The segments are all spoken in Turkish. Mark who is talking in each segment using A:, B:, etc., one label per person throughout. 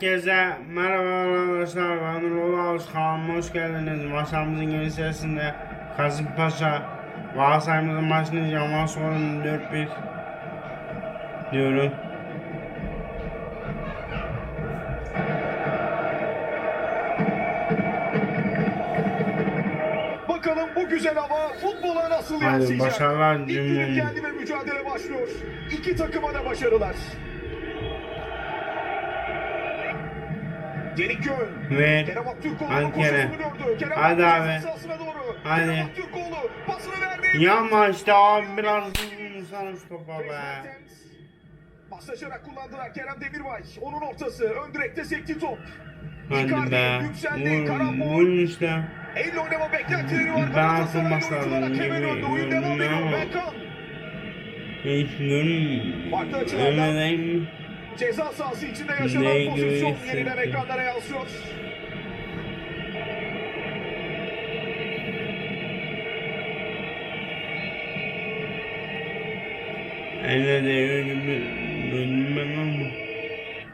A: Herkese merhaba arkadaşlar. Ben Nurullah kanalıma hoş geldiniz. Maçımızın yeni serisinde Kasımpaşa Galatasaray'ımızın maçını Yaman Sorun 4-1 diyorum.
B: Bakalım bu güzel hava futbola nasıl
A: Hadi
B: yansıyacak?
A: başarılar
B: İlk geldi ve mücadele başlıyor. İki takıma da başarılar. Derik Göl.
A: Ve
B: Kerem Aktürkoğlu'nun
A: Hadi abi. Hadi. Yanma işte abi biraz vursana şu topa be.
B: Paslaşarak kullandılar Kerem Demirbay. Onun ortası. Ön direkte sekti top.
A: Hadi be.
B: yükseldi.
A: Vur,
B: Karambol.
A: vur işte.
B: Elle oynama beklentileri var.
A: Ben gibi
B: önde. Oyun devam ediyor.
A: ama.
B: Berkan.
A: Hiç görün.
B: Farklı açılardan. Ceza sahası içinde yaşanan
A: Ne
B: pozisyon
A: göğüs
B: yeniden ekranlara yansıyor.
A: elle değiyor gibi döndüm ben ama.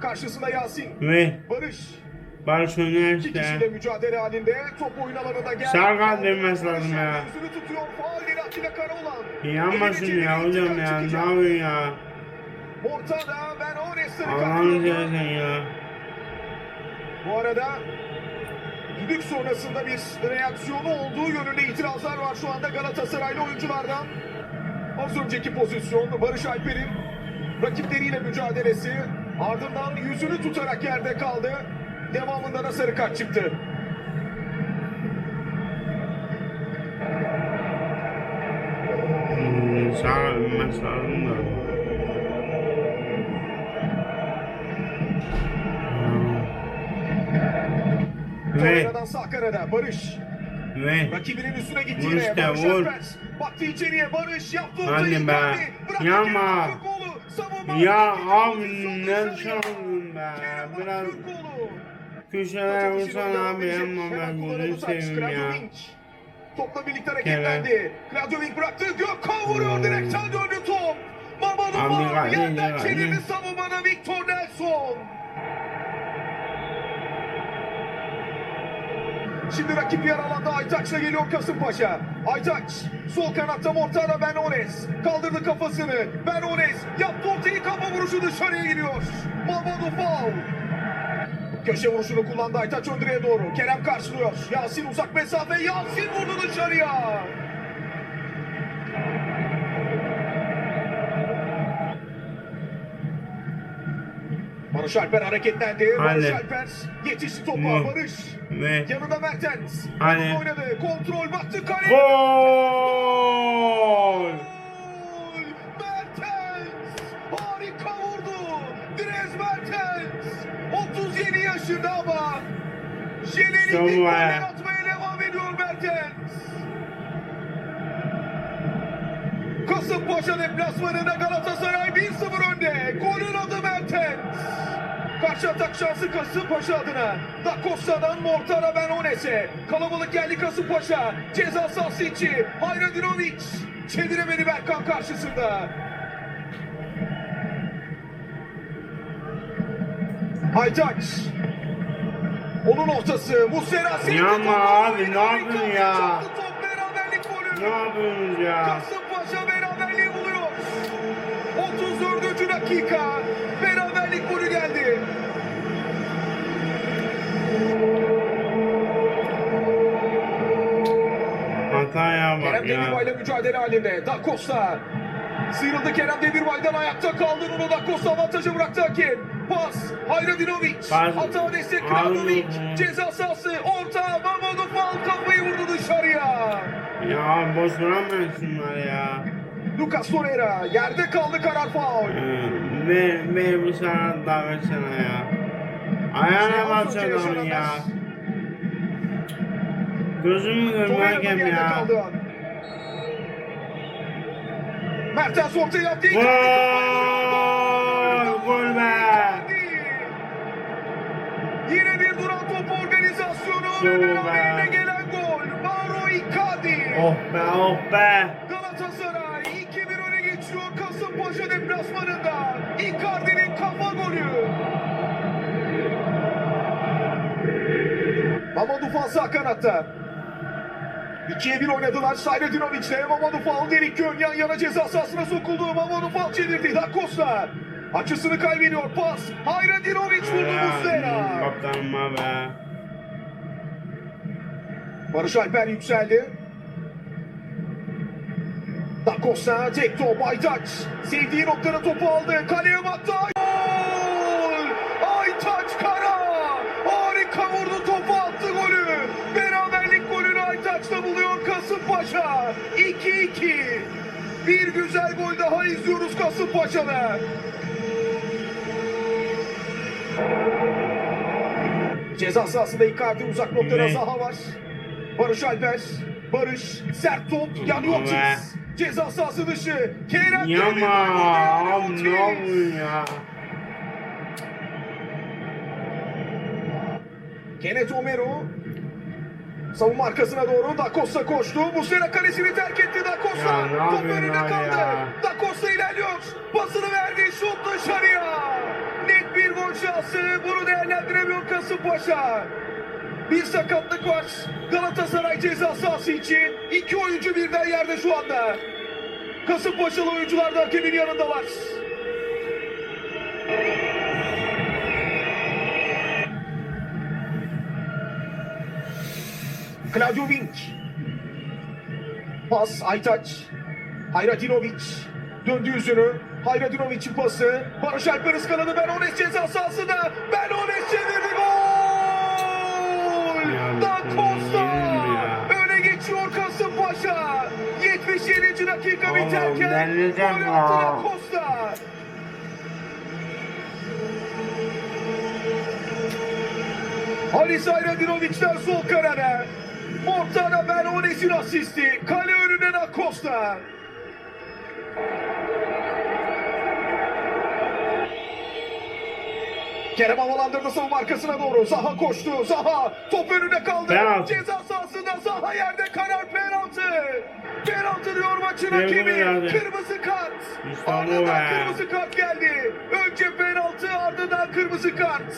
B: Karşısında Yasin.
A: Ve
B: Barış.
A: Barış oynar
B: İki kişiyle
A: işte.
B: mücadele halinde. Top oyun alanına geldi.
A: Sarkan dönmesi lazım ya.
B: Yüzünü tutuyor. Faal Atilla Karaoğlan. Elini
A: ya hocam ya. Ne yapıyorsun ya?
B: Mortada Ben kart
A: Allah'ını seversen ya.
B: Bu arada düdük sonrasında bir reaksiyonu olduğu yönünde itirazlar var şu anda Galatasaraylı oyunculardan. Az önceki pozisyon Barış Alper'in rakipleriyle mücadelesi ardından yüzünü tutarak yerde kaldı. Devamında da sarı kart çıktı.
A: Hmm, Sağ ölmez lazım da. Ve
B: sağ karada Barış
A: ve
B: rakibinin üstüne gitti
A: Vur işte,
B: Barış
A: vur.
B: Baktı içeriye Barış yaptı
A: Hadi be.
B: Savunma.
A: ya abi ne çaldın be. Biraz köşeler vursan abi yapma ben gözünü seveyim ya.
B: Topla birlikte hareketlendi. Kladovic bıraktı. Gökhan vuruyor.
A: Hmm.
B: Direkten döndü top. Mamadou
A: gayet,
B: yerden çevirdi savunmada Victor Nelson. Şimdi rakip yer alanda Aytaç'la geliyor Kasımpaşa. Aytaç sol kanatta Mortara Benones. Kaldırdı kafasını. Benones yaptı ortayı kafa vuruşu dışarıya gidiyor. Mamadou Fall. Köşe vuruşunu kullandı Aytaç ön direğe doğru. Kerem karşılıyor. Yasin uzak mesafe. Yasin vurdu dışarıya. Barış Alper hareketlendi. Barış
A: Hadi.
B: Alper yetişti topa. Barış
A: Ve
B: yanında Mertens.
A: Hadi.
B: Oynadı. Kontrol baktı kaleye.
A: gol!
B: Mertens! Harika vurdu. Dres Mertens. 37 yaşında ama Şelenik
A: İşte
B: goller atmaya devam ediyor Mertens. Kasımpaşa deplasmanında Galatasaray 1-0 önde. Golün adı Mertens. Karşı atak şansı Kasımpaşa adına. Da Costa'dan Mortara Benones'e. Kalabalık geldi Kasımpaşa. Ceza sahası içi. Hayradinovic. Çeviremedi Berkan karşısında. Aytaç. Onun ortası. Muslera.
A: Yapma abi, ne yapıyorsun ya? Ne yapıyorsunuz ya?
B: Kasımpaşa beraberliği buluyor. 34. dakika.
A: Hataya bak
B: Kerem
A: ya.
B: Demirbay'la mücadele halinde. Da Costa. Sıyrıldı Kerem Demirbay'dan ayakta kaldı. Nuno Da Costa avantajı bıraktı hakem. Pas. Hayradinovic. Hata destek
A: Abi.
B: Kramovic. Ceza sahası. Orta. Mamadou Fall kafayı vurdu dışarıya.
A: Ya boş bırakmıyorsunlar ya.
B: Lucas Torreira. Yerde kaldı karar faul.
A: Ee, Ver, ver bir sana daha versene ya. Ayağına bas adamın ya. Gözüm mü
B: yerde
A: ya.
B: Mertens ortaya yaptı.
A: Gol! Gol be!
B: Yine bir duran top organizasyonu
A: Gol
B: ve
A: be!
B: beraberinde gelen gol. Mauro Icardi.
A: Oh be oh be!
B: Galatasaray 2-1 öne geçiyor Kasımpaşa deplasmanında. Icardi'nin kafa golü. Mamadou Fall sağ kanatta. 2'ye 1 oynadılar. Sayredinovic ile Mamadou Fall delik Kön yan yana ceza sahasına sokuldu. Mamadou Fall çevirdi. Da Costa. Açısını kaybediyor. Pas. Hayredinovic vurdu Muslera.
A: Kaptanma be.
B: Barış Alper yükseldi. Da Costa tek top Aytaç. Sevdiği noktada topu aldı. Kaleye baktı. Kasımpaşa. 2-2. Bir güzel gol daha izliyoruz Kasımpaşa'da. Ceza sahasında Icardi uzak noktada? Zaha var. Barış Alper. Barış. Sert top. Yaniotis. Ceza sahası dışı. Kerem
A: Yama. Ya?
B: Kenneth Omero. Savunma arkasına doğru Da Costa koştu. Muslera kalesini terk etti Da Costa. Top
A: abi
B: kaldı.
A: ya?
B: Da Costa ilerliyor. Pasını verdi. Şut dışarıya. Net bir gol şansı. Bunu değerlendiremiyor Kasımpaşa. Bir sakatlık var. Galatasaray ceza sahası için. İki oyuncu birden yerde şu anda. Kasımpaşalı oyuncular da hakemin yanındalar. Claudio Vink. Pas Aytaç. Hayradinovic. Döndü yüzünü. Hayradinoviç'in pası. Barış Alper ıskaladı. Benones ceza sahasında. Benones çevirdi gol!
A: Ya,
B: Da Costa!
A: ya.
B: Öne geçiyor Kasımpaşa. 77. dakika
A: Oğlum,
B: biterken gol attı Da Costa. Halis Hayradinoviç'ten sol kanada. Ortada Benones'in asisti. Kale önüne Da Costa. Kerem havalandırdı savunma arkasına doğru. Zaha koştu. Zaha top önünde kaldı.
A: Penaltı.
B: Ceza sahasında Zaha yerde karar penaltı. Penaltı diyor maçın hakemi. Kırmızı kart.
A: İşte bu
B: ardından
A: be.
B: kırmızı kart geldi. Önce penaltı ardından kırmızı kart.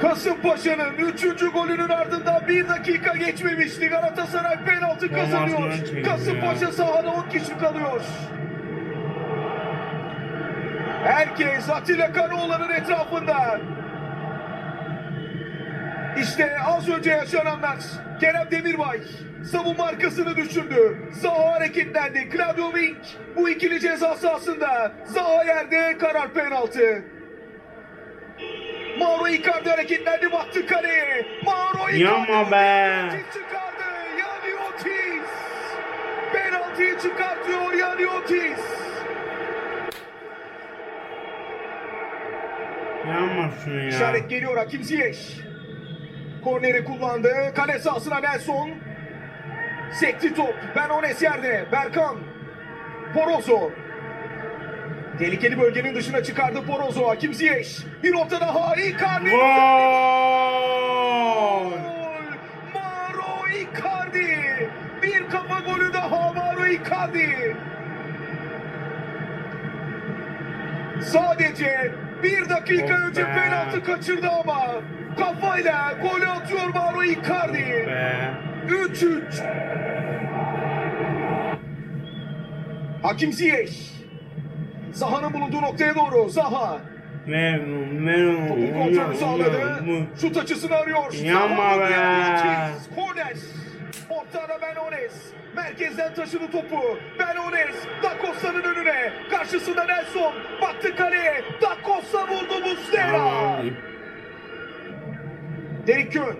B: Kasımpaşa'nın 3. golünün ardından bir dakika geçmemişti. Galatasaray penaltı kazanıyor. Kasımpaşa sahada 10 kişi kalıyor. Herkes Atilla Karaoğlan'ın etrafında. İşte az önce yaşananlar. Kerem Demirbay savunma arkasını düşürdü. Zaha hareketlendi. Claudio Wink bu ikili ceza sahasında. Zaha yerde karar penaltı. Mauro Icardi hareketlendi baktı kaleye. Mauro Icardi
A: Yapma be.
B: çıkardı. Yani Otis. Penaltıyı çıkartıyor Yani Otis.
A: Yanma şunu ya.
B: İşaret geliyor Hakim Ziyech. Korneri kullandı. Kale sahasına Nelson. Sekti top. Benones yerde. Berkan. Porozo. Tehlikeli bölgenin dışına çıkardı Porozo. Hakim Ziyech. Bir orta daha. Icardi.
A: Gol!
B: Mauro Icardi. Bir kafa golü daha Mauro Icardi. Sadece bir dakika
A: Of
B: önce
A: be.
B: penaltı kaçırdı ama kafayla golü atıyor Mauro Icardi.
A: Be.
B: 3-3. Hakim Ziyech. Zaha'nın bulunduğu noktaya doğru. Zaha.
A: Memnun, memnun.
B: Topun kontrolü sağladı. Şut açısını arıyor. Zaha
A: be.
B: Korner. Ortada Benones. Merkezden taşıdı topu. Benones. Da Costa'nın önüne. Karşısında Nelson. Baktı kaleye. Da Costa vurdu Muslera. Derik Kön.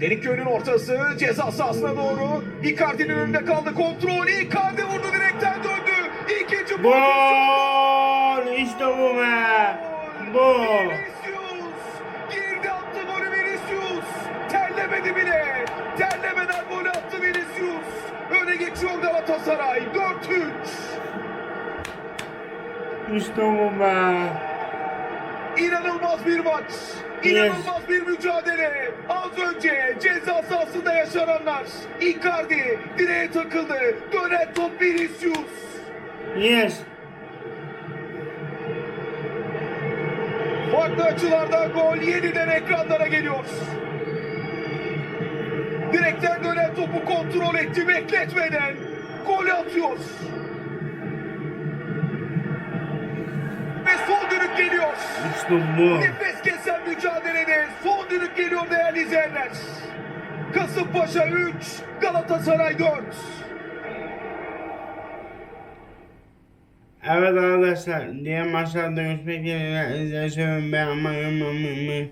B: Derik Kön'ün ortası ceza sahasına doğru. Icardi'nin önünde kaldı kontrol. Icardi vurdu
A: Gol! İşte bu be!
B: Vinicius. Girdi attı golü Vinicius. Terlemedi bile. Terlemeden golü attı Vinicius. Öne geçiyor Galatasaray. 4-3.
A: İşte bu be!
B: İnanılmaz bir maç. İnanılmaz bir mücadele. Az önce ceza sahasında yaşananlar. Icardi direğe takıldı. Dönen top Vinicius.
A: Yes!
B: Farklı açılarda gol yeniden ekranlara geliyor. Direkten dönen topu kontrol etti bekletmeden. Gol atıyor. Ve son düdük geliyor. Nefes kesen mücadelede son düdük geliyor değerli izleyenler. Kasımpaşa 3, Galatasaray 4.
A: Evet arkadaşlar diğer maçlarda görüşmek dileğiyle izleyicilerimi beğenmeyi unutmayın.